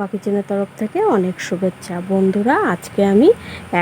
চম্পা কিচেনের তরফ থেকে অনেক শুভেচ্ছা। বন্ধুরা, আজকে আমি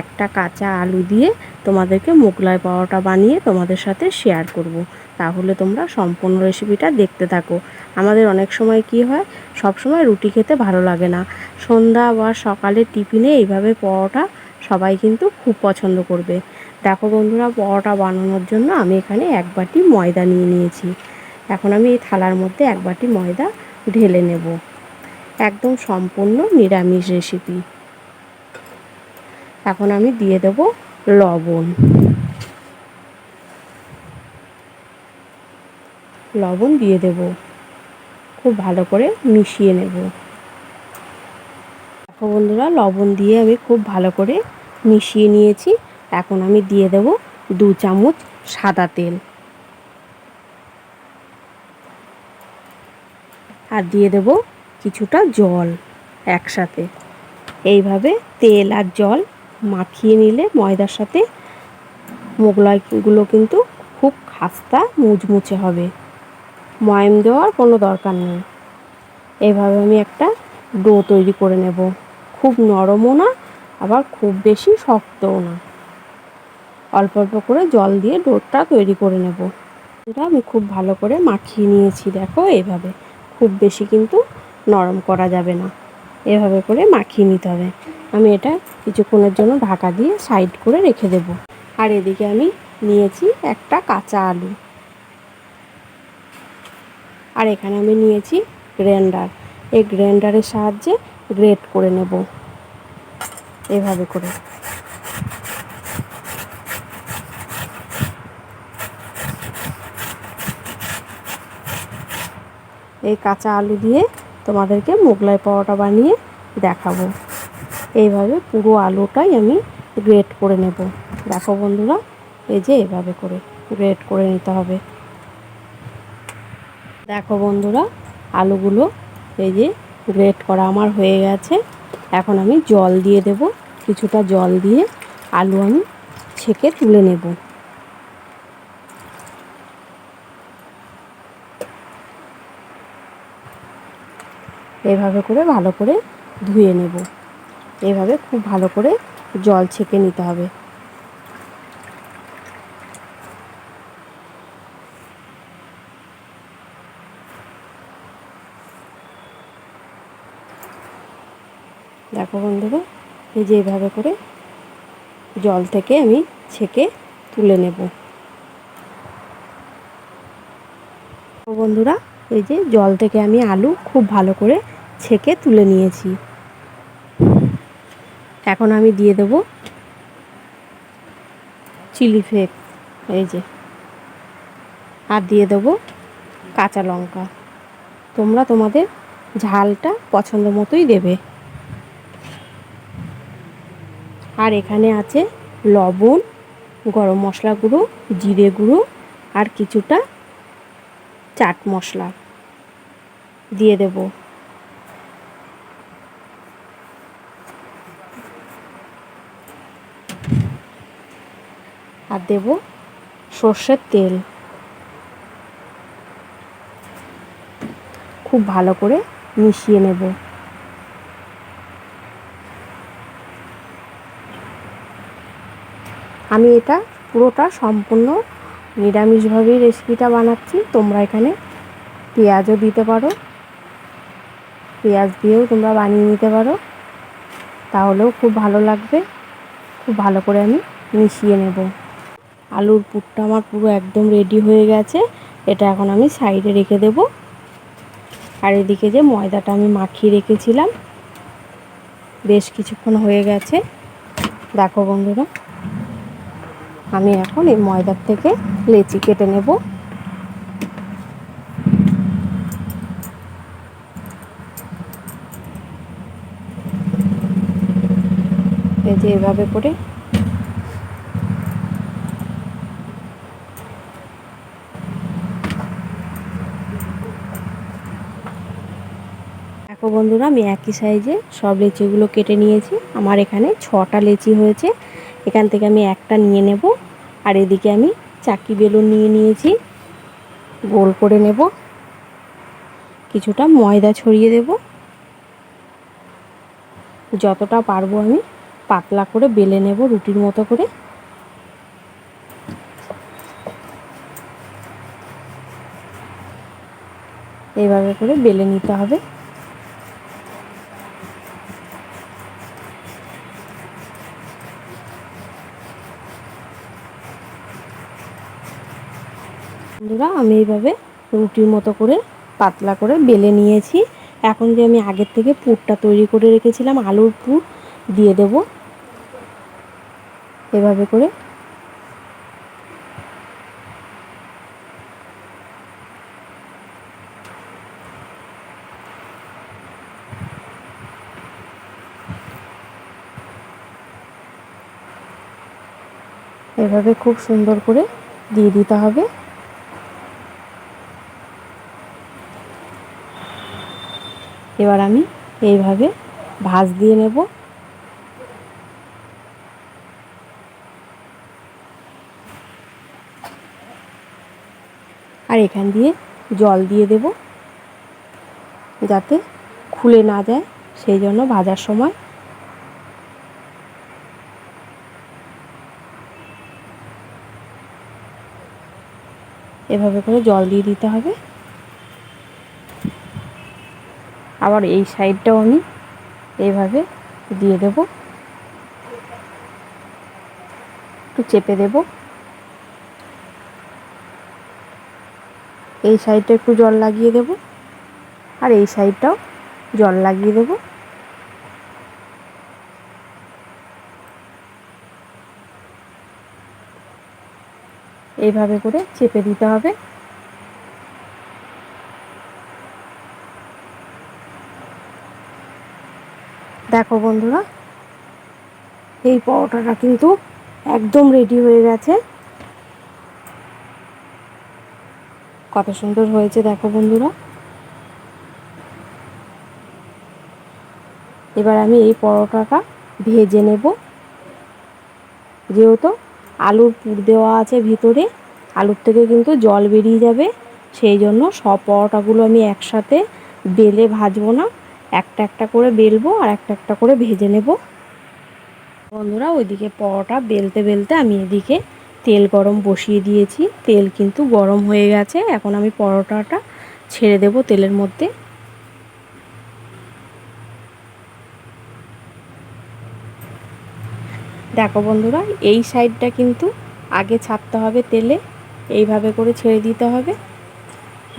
একটা কাঁচা আলু দিয়ে তোমাদেরকে মোগলাই পাওয়াটা বানিয়ে তোমাদের সাথে শেয়ার করব। তাহলে তোমরা সম্পূর্ণ রেসিপিটা দেখতে থাকো। আমাদের অনেক সময় কি হয়, সব সময় রুটি খেতে ভালো লাগে না। সন্ধ্যা বা সকালে টিফিনে এইভাবে পরোটা সবাই কিন্তু খুব পছন্দ করবে। দেখো বন্ধুরা, পরোটা বানানোর জন্য আমি এখানে এক বাটি ময়দা নিয়ে নিয়েছি। এখন আমি এই থালার মধ্যে এক বাটি ময়দা ঢেলে নেব। একদম সম্পূর্ণ নিরামিষ রেসিপি এখন আমি দিয়ে দেব লবণ। লবণ দিয়ে দেব। খুব ভালো করে মিশিয়ে নেব। দেখো বন্ধুরা, লবণ দিয়ে আমি খুব ভালো করে মিশিয়ে নিয়েছি। এখন আমি দিয়ে দেব দু চামচ সাদা তেল। আর দিয়ে দেব কিছুটা জল একসাথে। এইভাবে তেল আর জল মাখিয়ে নিলে ময়দার সাথে মোগলাইগুলো কিন্তু খুব খাস্তা মুচমুচে হবে। ময়াম দেওয়ার কোনো দরকার নেই। এভাবে আমি একটা ডো তৈরি করে নেব। খুব নরমও না, আবার খুব বেশি শক্তও না। অল্প অল্প করে জল দিয়ে ডোটা তৈরি করে নেব। এটা আমি খুব ভালো করে মাখিয়ে নিয়েছি, দেখো এইভাবে। খুব বেশি কিন্তু নরম করা যাবে না। এভাবে করে মাখিয়ে নিতে হবে। আমি এটা কিছুক্ষণের জন্য ঢাকা দিয়ে সাইড করে রেখে দেব। আর এদিকে আমি নিয়েছি একটা কাঁচা আলু। আর এখানে আমি নিয়েছি গ্রাইন্ডার। এই গ্রাইন্ডারের সাহায্যে গ্রেট করে নেব। এভাবে করে। এই কাঁচা আলু দিয়ে তোমাদেরকে মোগলাই পাওয়াটা বানিয়ে দেখাবো। এইভাবে পুরো আলুটাই আমি গ্রেট করে নেব। দেখো বন্ধুরা, এই যে এভাবে করে গ্রেট করে নিতে হবে। দেখো বন্ধুরা, আলুগুলো এই যে গ্রেট করা আমার হয়ে গেছে। এখন আমি জল দিয়ে দেব। কিছুটা জল দিয়ে আলু আমি ছেঁকে তুলে নেব। এভাবে করে ভালো করে ধুয়ে নেব। এভাবে খুব ভালো করে জল ছেঁকে নিতে হবে। দেখো বন্ধুরা, এই যে এভাবে করে জল থেকে আমি ছেঁকে তুলে নেব। বন্ধুরা, এই যে জল থেকে আমি আলু খুব ভালো করে ছেঁকে তুলে নিয়েছি। এখন আমি দিয়ে দেব চিলি ফ্লেক, এই যে। আর দিয়ে দেব কাঁচা লঙ্কা। তোমরা তোমাদের ঝালটা পছন্দ মতোই দেবে। আর এখানে আছে লবণ, গরম মশলা গুঁড়ো, জিরে গুঁড়ো আর কিছুটা চাট মশলা। দিয়ে দেব। আর দেব সর্ষের তেল। খুব ভালো করে মিশিয়ে নেব। আমি এটা পুরোটা সম্পূর্ণ নিরামিষভাবেই রেসিপিটা বানাচ্ছি। তোমরা এখানে পেঁয়াজও দিতে পারো। পেঁয়াজ দিয়েও তোমরা বানিয়ে নিতে পারো। তাহলেও খুব ভালো লাগবে। খুব ভালো করে আমি মিশিয়ে নেব। আলুর পুরটা আমার পুরো একদম রেডি হয়ে গেছে। এটা এখন আমি সাইডে রেখে দেব। আর এদিকে যে ময়দাটা আমি মাখিয়ে রেখেছিলাম, বেশ কিছুক্ষণ হয়ে গেছে। দেখো বন্ধুরা, আমি এখন এই ময়দার থেকে লেচি কেটে নেব। এই যে এভাবে করে বন্ধুরা, আমি একই সাইজে সব লেচিগুলো কেটে নিয়েছি। আমার এখানে ছটা লেচি হয়েছে। এখান থেকে আমি একটা নিয়ে নেব। আর এদিকে আমি চাকি বেলুন নিয়ে নিয়েছি। গোল করে নেব। কিছুটা ময়দা ছড়িয়ে দেব। যতটা পারব আমি পাতলা করে বেলে নেব রুটির মতো করে। এইভাবে করে বেলে নিতে হবে। বন্ধুরা, আমি এইভাবে রুটির মতো করে পাতলা করে বেলে নিয়েছি। এখন যে আমি আগের থেকে পুরটা তৈরি করে রেখেছিলাম, আলুর পুর, দিয়ে দেব। এভাবে করে এভাবে খুব সুন্দর করে দিয়ে দিতে হবে। এবার আমি এইভাবে ভাজ দিয়ে নেব। আর এখান দিয়ে জল দিয়ে দেব যাতে খুলে না যায়, সেই জন্য ভাজার সময়। এভাবে করে জল দিয়ে দিতে হবে। আবার এই সাইডটাও আমি এইভাবে দিয়ে দেব। একটু চেপে দেব। এই সাইডটা একটু জল লাগিয়ে দেব আর এই সাইডটাও জল লাগিয়ে দেব। এইভাবে করে চেপে দিতে হবে। দেখো বন্ধুরা, এই পরোটাটা কিন্তু একদম রেডি হয়ে গেছে। কত সুন্দর হয়েছে দেখো বন্ধুরা। এবার আমি এই পরোটাটা ভেজে নেব। যেহেতু আলুর পুর দেওয়া আছে ভিতরে, আলুর থেকে কিন্তু জল বেরিয়ে যাবে। সেই জন্য সব পরোটাগুলো আমি একসাথে বেলে ভাজবো না। একটা একটা করে বেলবো আর একটা একটা করে ভেজে নেব। বন্ধুরা, ওইদিকে পরোটা বেলতে বেলতে আমি এদিকে তেল গরম বসিয়ে দিয়েছি। তেল কিন্তু গরম হয়ে গেছে। এখন আমি পরোটাটা ছেড়ে দেব তেলের মধ্যে। দেখো বন্ধুরা, এই সাইডটা কিন্তু আগে ছাড়তে হবে তেলে, এইভাবে করে ছেড়ে দিতে হবে।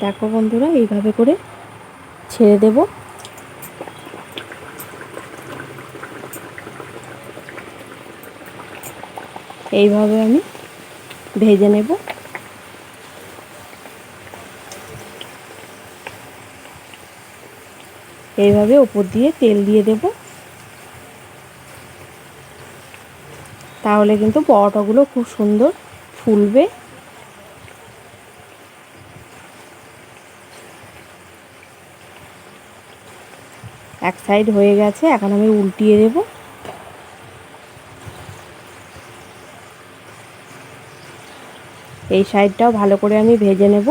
দেখো বন্ধুরা, এইভাবে করে ছেড়ে দেবো। এইভাবে আমি ভেজে নেব। এইভাবে ওপর দিয়ে তেল দিয়ে দেব। তাহলে কিন্তু পরোটাগুলো খুব সুন্দর ফুলবে। এক সাইড হয়ে গেছে, এখন আমি উল্টিয়ে দেবো। এই সাইডটাও ভালো করে আমি ভেজে নেব।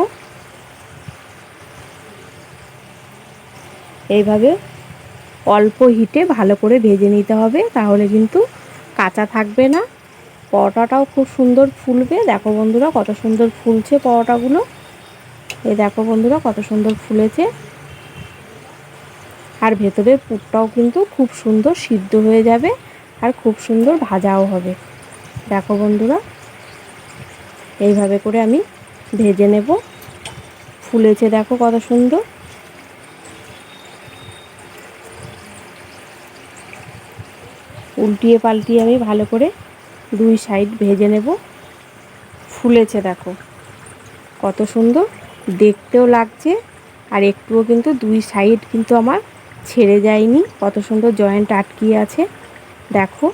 এইভাবে অল্প হিটে ভালো করে ভেজে নিতে হবে, তাহলে কিন্তু কাঁচা থাকবে না। পরোটাটাও খুব সুন্দর ফুলবে। দেখো বন্ধুরা কত সুন্দর ফুলছে পরোটাগুলো। এই দেখো বন্ধুরা কত সুন্দর ফুলেছে। আর ভেতরের পুরটাও কিন্তু খুব সুন্দর সিদ্ধ হয়ে যাবে আর খুব সুন্দর ভাজাও হবে। দেখো বন্ধুরা এইভাবে করে আমি ভেজে নেব। ফুলেছে দেখো কত সুন্দর। উল্টিয়ে পাল্টিয়ে আমি ভালো করে দুই সাইড ভেজে নেব। ফুলেছে দেখো কত সুন্দর। দেখতেও লাগছে আর একটুও কিন্তু দুই সাইড কিন্তু আমার ছেড়ে যায়নি। কত সুন্দর জয়েন্ট আটকিয়ে আছে। দেখো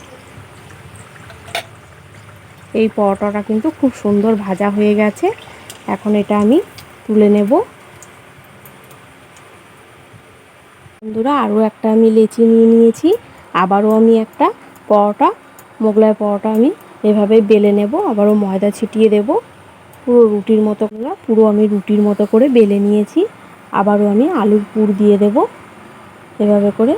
এই পরোটাটা কিন্তু খুব সুন্দর ভাজা হয়ে গেছে। এখন এটা আমি তুলে নেব। বন্ধুরা, আরও একটা আমি লেচি নিয়ে নিয়েছি। আবারও আমি একটা পরোটা, মোগলাই পরোটা আমি এভাবে বেলে নেব। আবারও ময়দা ছিটিয়ে দেব। পুরো রুটির মতো করে পুরো আমি রুটির মতো করে বেলে নিয়েছি। আবারও আমি আলুর পুর দিয়ে দেব। এভাবে করে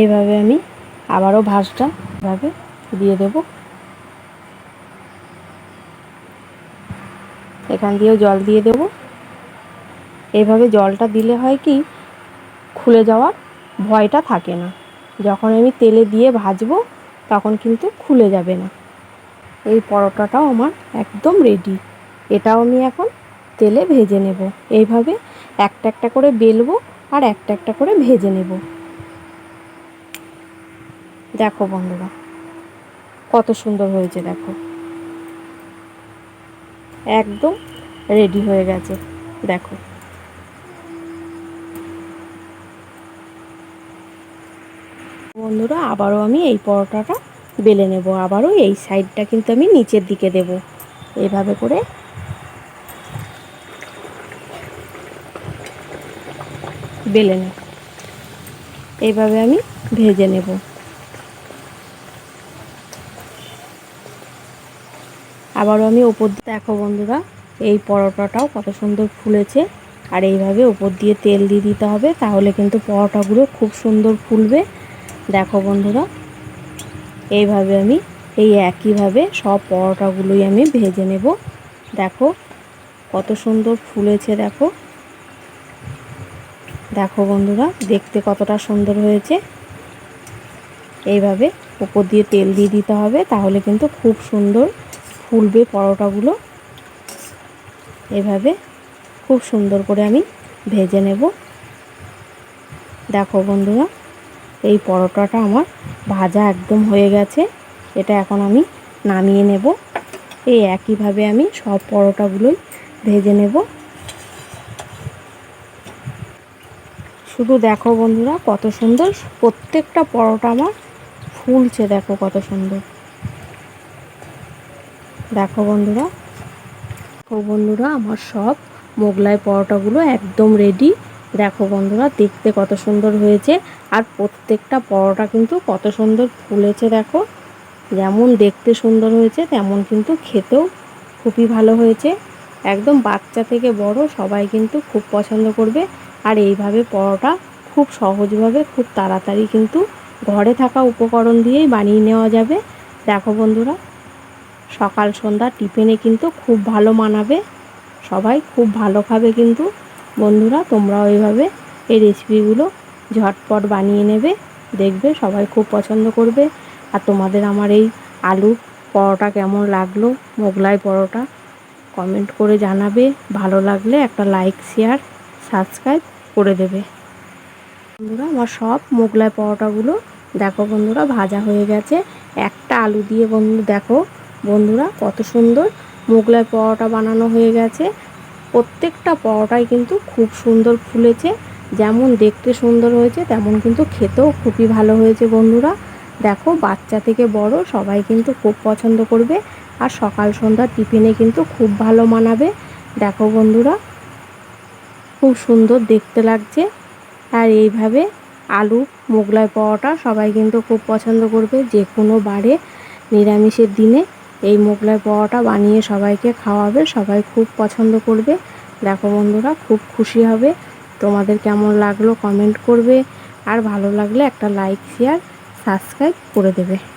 এইভাবে আমি আবারও ভাজটা এভাবে দিয়ে দেব। এখান দিয়েও জল দিয়ে দেব। এইভাবে জলটা দিলে হয় কি, খুলে যাওয়ার ভয়টা থাকে না। যখন আমি তেলে দিয়ে ভাজবো, তখন কিন্তু খুলে যাবে না। এই পরোটাটাও আমার একদম রেডি এটাও আমি এখন তেলে ভেজে নেব। এইভাবে একটা একটা করে বেলবো আর একটা একটা করে ভেজে নেব। দেখো বন্ধুরা, কত সুন্দর হয়েছে, দেখো। একদম রেডি হয়ে গেছে, দেখো। বন্ধুরা, আবারও আমি এই পরোটাটা বেলে নেব, আবারও এই সাইডটা কিন্তু আমি নিচের দিকে দেব। এইভাবে করে বেলে নেব। এইভাবে আমি ভেজে নেব। আবারও আমি ওপর দেখো বন্ধুরা, এই পরোটাটাও কত সুন্দর ফুলেছে। আর এইভাবে ওপর দিয়ে তেল দিয়ে দিতে হবে, তাহলে কিন্তু পরোটাগুলো খুব সুন্দর ফুলবে। দেখো বন্ধুরা, এইভাবে আমি, এই একইভাবে সব পরোটাগুলোই আমি ভেজে নেব। দেখো, কত সুন্দর ফুলেছে, দেখো। দেখো বন্ধুরা, দেখতে কতটা সুন্দর হয়েছে। এইভাবে উপর দিয়ে তেল দিয়ে দিতে হবে, তাহলে কিন্তু খুব সুন্দর ফুলবে পরোটাগুলো। এভাবে খুব সুন্দর করে আমি ভেজে নেব। দেখো বন্ধুরা, এই পরোটাটা আমার ভাজা একদম হয়ে গেছে। এটা এখন আমি নামিয়ে নেব। এই একইভাবে আমি সব পরোটাগুলোই ভেজে নেব। শুধু দেখো বন্ধুরা, কত সুন্দর প্রত্যেকটা পরোটা আমার ফুলছে, দেখো কত সুন্দর। দেখো বন্ধুরা দেখো বন্ধুরা, আমার সব মোগলাই পরোটাগুলো একদম রেডি দেখো বন্ধুরা, দেখতে কত সুন্দর হয়েছে। আর প্রত্যেকটা পরোটা কিন্তু কত সুন্দর ফুলেছে, দেখো। যেমন দেখতে সুন্দর হয়েছে, তেমন কিন্তু খেতেও খুবই ভালো হয়েছে। একদম বাচ্চা থেকে বড়, সবাই কিন্তু খুব পছন্দ করবে। আর এইভাবে পরোটা খুব সহজভাবে, খুব তাড়াতাড়ি কিন্তু ঘরে থাকা উপকরণ দিয়েই বানিয়ে নেওয়া যাবে। দেখো বন্ধুরা সকাল, সন্ধ্যা, টিফিনে কিন্তু খুব ভালো মানাবে। সবাই খুব ভালো খাবে কিন্তু। বন্ধুরা তোমরা ওইভাবে এই রেসিপিগুলো ঝটপট বানিয়ে নেবে। দেখবে সবাই খুব পছন্দ করবে। আর তোমাদের আমার এই আলু পরোটা কেমন লাগল, মোগলাই পরোটা কমেন্ট করে জানাবে। ভালো লাগলে একটা লাইক শেয়ার সাবস্ক্রাইব করে দেবে। বন্ধুরা, আমার সব মোগলাই পরোটাগুলো দেখো বন্ধুরা, ভাজা হয়ে গেছে। একটা আলু দিয়ে বন্ধু দেখো। বন্ধুরা, কত সুন্দর। মোগলাই পরোটা বানানো হয়ে গেছে। প্রত্যেকটা পরোটাই কিন্তু খুব সুন্দর ফুলেছে। যেমন দেখতে সুন্দর হয়েছে, তেমন কিন্তু খেতেও খুবই ভালো হয়েছে বন্ধুরা। দেখো, বাচ্চা থেকে বড়, সবাই কিন্তু খুব পছন্দ করবে। আর সকাল সন্ধ্যা টিফিনে কিন্তু খুব ভালো মানাবে। দেখো বন্ধুরা, খুব সুন্দর দেখতে লাগছে। আর এইভাবে আলু, মোগলাই পরোটা সবাই কিন্তু খুব পছন্দ করবে যে কোনো বারে নিরামিষের দিনে। এই মোগলাই পরোটা বানিয়ে সবাইকে খাওয়াবে, সবাই খুব পছন্দ করবে। দেখো বন্ধুরা, খুব খুশি হবে। তোমাদের কেমন লাগল কমেন্ট করবে। আর ভালো লাগলে একটা লাইক শেয়ার সাবস্ক্রাইব করে দেবে।